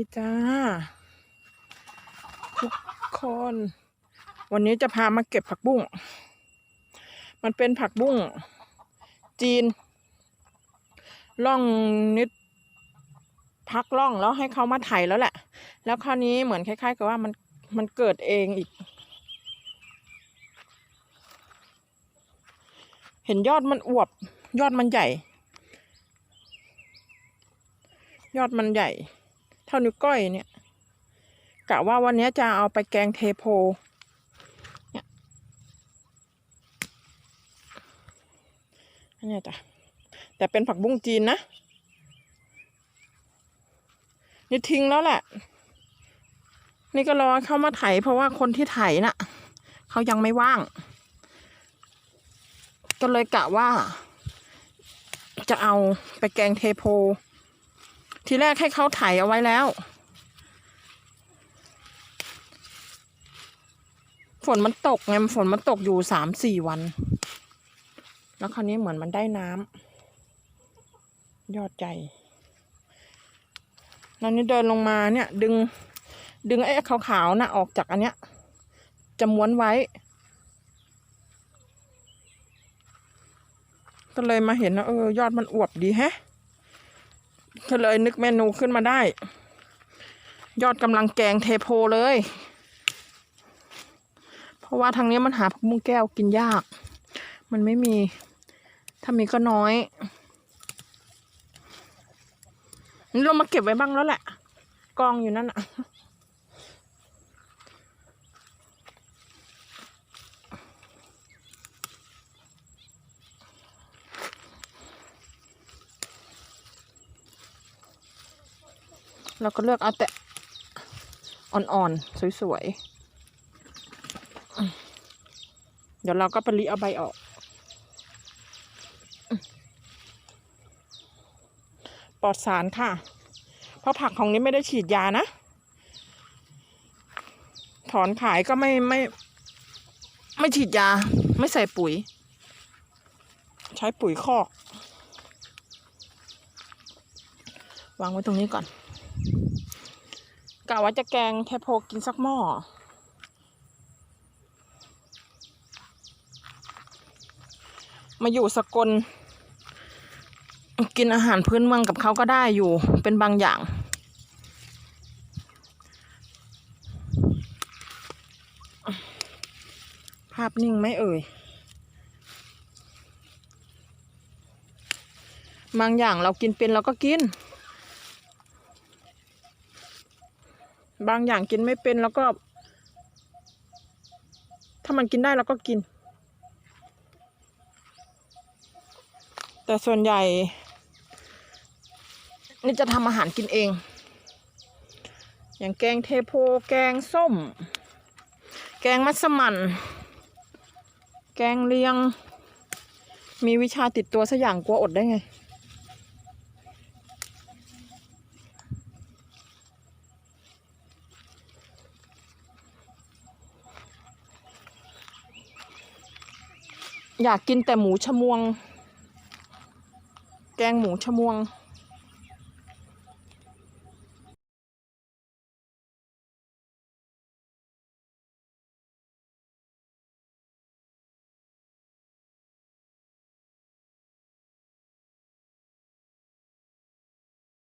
ดีจ้า ทุกคน วันนี้จะพามาเก็บผักบุ้ง มันเป็นผักบุ้ง จีน ล่องนิด พักล่องแล้วให้เขามาไถแล้วแหละ แล้วคราวนี้เหมือนคล้ายๆ กับว่ามันมันเกิดเองอีก เห็นยอดมันอวบ ยอดมันใหญ่ ยอดมันใหญ่ เท่านิ้วก้อยเนี่ยกะว่าวันนี้จะเอาไปแกงเทโพเนี่ยอันนี้จ้ะแต่เป็นผักบุ้งจีนนะ นี่ทิ้งแล้วแหละ นี่ก็รอเข้ามาไถเพราะว่าคนที่ไถน่ะเขายังไม่ว่าง ก็เลยกะว่า จะเอาไปแกงเทโพ ทีแรกให้เขาไถเอาไว้แล้ว ฝนมันตกไงฝนมันตกอยู่สามสี่วัน แล้วคราวนี้เหมือนมันได้น้ำยอดใหญ่แล้วนี่เดินลงมาเนี่ย ดึง ดึงไอ้ขาวๆน่ะออกจากอันเนี้ยจะม้วนไว้ ก็เลยมาเห็นว่าเออยอดมันอวบดีแฮะ ก็เลยนึกเมนูขึ้นมาได้ ยอดกำลังแกงเทโพเลย เพราะว่าทางนี้มันหาผักบุ้งแก้วกินยาก มันไม่มี ถ้ามีก็น้อยนี่เรามาเก็บไว้บ้างแล้วแหละ กองอยู่นั่นอะ เราก็เลือกเอาแต่อ่อนๆ สวยๆ เดี๋ยวเราก็ไปรีเอาใบออก ปลอดสารค่ะ เพราะผักของนี้ไม่ได้ฉีดยานะ ถอนขายก็ไม่ไม่ ไม่ฉีดยา ไม่ใส่ปุ๋ย ใช้ปุ๋ยคอก วางไว้ตรงนี้ก่อน กะว่าจะแกงเทโพกินสักหม้อมาอยู่สกล กินอาหารพื้นเมืองกับเขาก็ได้อยู่เป็นบางอย่าง ภาพนิ่งไหมเอ่ย บางอย่างเรากินเป็นเราก็กิน บางอย่างกินไม่เป็นแล้วก็ ถ้ามันกินได้เราก็กิน แต่ส่วนใหญ่ นี่จะทำอาหารกินเอง อย่างแกงเทโพแกงส้ม แกงมัสมั่นแกงเลียง มีวิชาติดตัวสักอย่างกลัวอดได้ไง อยากกินแต่หมูชะมวง แกงหมูชะมวง